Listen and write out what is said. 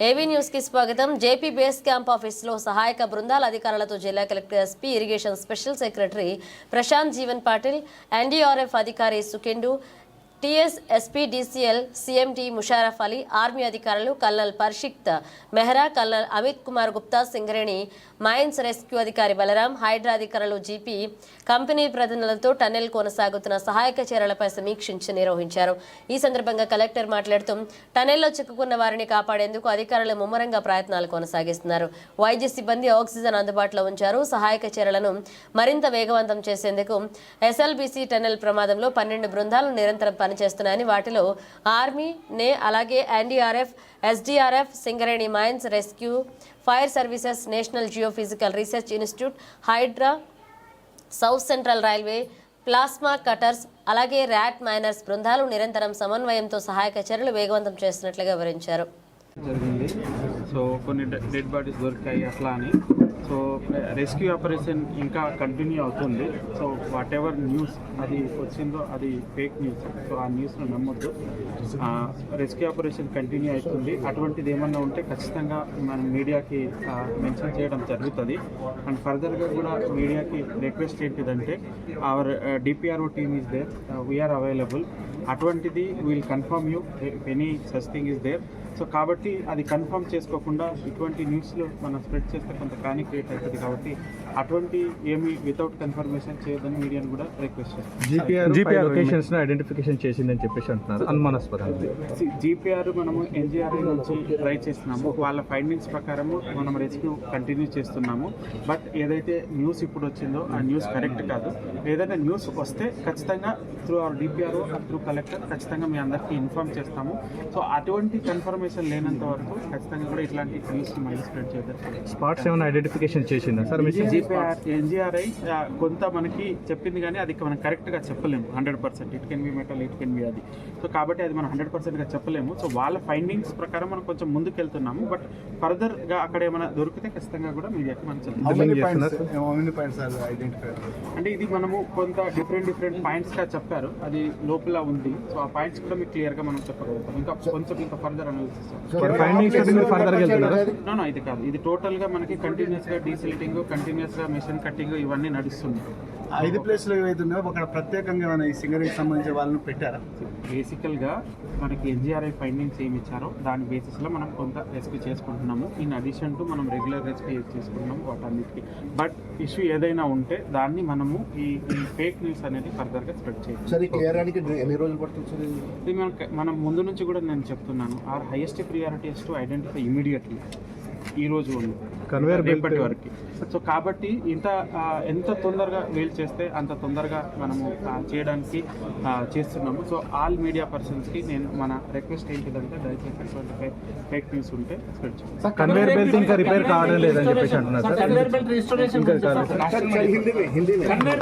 ఏవీ న్యూస్కి స్వాగతం. జేపీ బేస్ క్యాంప్ ఆఫీసులో సహాయక బృందాల అధికారులతో జిల్లా collector SP irrigation special secretary Prashant Jeevan Patil NDRF అధికారి Sukendu TS SPDCL DCL Musharraf Ali army అధికారులు colonel పర్షిక్త్ Mehra colonel Amit Kumar Gupta Singareni mines rescue అధికారి బలరాం హైడ్రా అధికారులు జీపీ కంపెనీ ప్రతినిధులతో టన్నెల్ కొనసాగుతున్న సహాయక చర్యలపై సమీక్షించి నిర్వహించారు. ఈ సందర్భంగా కలెక్టర్ మాట్లాడుతూ టన్నెల్లో చిక్కుకున్న వారిని కాపాడేందుకు అధికారులు ముమ్మరంగా ప్రయత్నాలు కొనసాగిస్తున్నారు. వైద్య సిబ్బంది ఆక్సిజన్ అందుబాటులో ఉంచారు. సహాయక చర్యలను మరింత వేగవంతం చేసేందుకు ఎస్ఎల్బీసీ టన్నెల్ ప్రమాదంలో పన్నెండు బృందాలు నిరంతరం పని పనిచేస్తున్నాయని వాటిలో ఆర్మీ నే అలాగే NDRF SDRF Singareni mines rescue fire services national geophysical research institute Hydraa south central railway plasma cutters అలాగే ర్యాట్ మైనర్స్ బృందాలు నిరంతరం సమన్వయంతో సహాయక చర్యలు వేగవంతం చేస్తున్నట్లుగా వివరించారు. జరిగింది. సో కొన్ని డెడ్ బాడీస్ దొరికాయి అట్లా అని. సో రెస్క్యూ ఆపరేషన్ ఇంకా కంటిన్యూ అవుతుంది. సో వాట్ ఎవర్ న్యూస్ అది వచ్చిందో అది ఫేక్ న్యూస్ సో ఆ న్యూస్ను నమ్మొద్దు. రెస్క్యూ ఆపరేషన్ కంటిన్యూ అవుతుంది. అటువంటిది ఏమన్నా ఉంటే ఖచ్చితంగా మనం మీడియాకి మెన్షన్ చేయడం జరుగుతుంది. అండ్ ఫర్దర్గా కూడా మీడియాకి రిక్వెస్ట్ ఏంటిదంటే our DPRO team is there we are available అటువంటిది will confirm you any such thing is there so కాబట్టి అది కన్ఫర్మ్ చేసుకోకుండా ఇటువంటి న్యూస్లు మనం స్ప్రెడ్ చేస్తే కొంత ప్యానిక్ క్రియేట్ అవుతుంది కాబట్టి అటువంటి ఏమి వితౌట్ కన్ఫర్మేషన్ చేయొద్దని మీడియాని కూడా రిక్వెస్ట్ చేస్తాం జీపీఆర్ జీపీఆర్ లొకేషన్స్ను ఐడెంటిఫికేషన్ చేసిందని చెప్పేసి అంటున్నారు. అనుమానాస్పదంగా. జీపీఆర్ మనము ఎన్జిఆర్ఐ నుంచి ట్రై చేస్తున్నాము. వాళ్ళ ఫైండింగ్స్ ప్రకారము మనం రెస్క్యూ కంటిన్యూ చేస్తున్నాము. బట్ ఏదైతే న్యూస్ ఇప్పుడు వచ్చిందో ఆ న్యూస్ కరెక్ట్ కాదు. ఏదైనా న్యూస్ వస్తే ఖచ్చితంగా through our DPRO through collector ఖచ్చితంగా మీ అందరికీ ఇన్ఫార్మ్ చేస్తాము. సో అటువంటి కన్ఫర్మేషన్ లేనంత వరకు ఖచ్చితంగా కూడా ఇట్లాంటి న్యూస్ మళ్ళీ స్ప్రెడ్ చేద్దాం స్పాట్స్ ఏమైనా ఐడెంటిఫికేషన్ చేసిందా? సార్ జీపీఆర్ ఎన్జిఆర్ఐ కొంత మనకి చెప్పింది కానీ అది మనం కరెక్ట్గా చెప్పలేము. Hundred percent it can be metal it can be అది. సో కాబట్టి అది మనం హండ్రెడ్ పర్సెంట్గా చెప్పలేము. సో వాళ్ళ ఫైండింగ్స్ ప్రకారం మనం కొంచెం ముందుకు వెళ్తున్నాము బట్ ఫర్దర్గా అక్కడ ఏమైనా దొరికితే ఖచ్చితంగా కూడా మీడియాకి మనం చెప్తాం identified? అంటే ఇది మనము కొంత డిఫరెంట్ డిఫరెంట్ పాయింట్స్గా చెప్పారు. అది లోపల ఉంది. సో ఆ పాయింట్స్ కూడా మీకు క్లియర్గా మనం చెప్పగలుగుతాం. ఇంకా కొంచెం ఇంకా further analysis further no no ఇది కాదు. ఇది టోటల్గా మనకి కంటిన్యూస్గా డీసిలిటింగ్ కంటిన్యూస్గా మిషన్ కట్టింగ్ ఇవన్నీ నడుస్తుంది ఐదు ప్లేస్లు ఏవైతే ఉన్నాయో అక్కడ ప్రత్యేకంగా ఏమైనా ఈ సింగరేకి సంబంధించిన వాళ్ళని పెట్టారా? బేసికల్గా మనకి ఎన్జిఆర్ఐ ఫైండింగ్స్ ఏమి ఇచ్చారో దాని బేసిస్లో మనం కొంత రెస్క్యూ చేసుకుంటున్నాము. ఇన్ అడిషన్ టు మనం రెగ్యులర్ రెస్క్యూ చేసుకుంటున్నాము వాటన్నిటికీ. బట్ ఇష్యూ ఏదైనా ఉంటే దాన్ని మనము ఈ ఈ ఫేక్ న్యూస్ అనేది ఫర్దర్గా స్ప్రెడ్ చేయాలి సరే క్లియర్ ఎన్ని రోజులు పడుతుంది సార్ ఇది? ఇది మనం ముందు నుంచి కూడా నేను చెప్తున్నాను. Our highest priority to identify immediately ఈ రోజు belt- రేపటి వరకు. సో కాబట్టి ఇంత ఎంత తొందరగా వీల్ చేస్తే అంత తొందరగా మనము ఆ, చేయడానికి చేస్తున్నాము. సో ఆల్ మీడియా పర్సన్స్కి నేను మన రిక్వెస్ట్ ఏంటిదంటే దయచేసి అటువంటి ఫేక్ న్యూస్ ఉంటే స్ప్రెడ్ చేయండి. కన్వేర్ బెల్ట్ ఇంకా రిపేర్ కావడం లేదని చెప్పేసి అంటున్నారు. హిందీ హిందీ కన్వేర్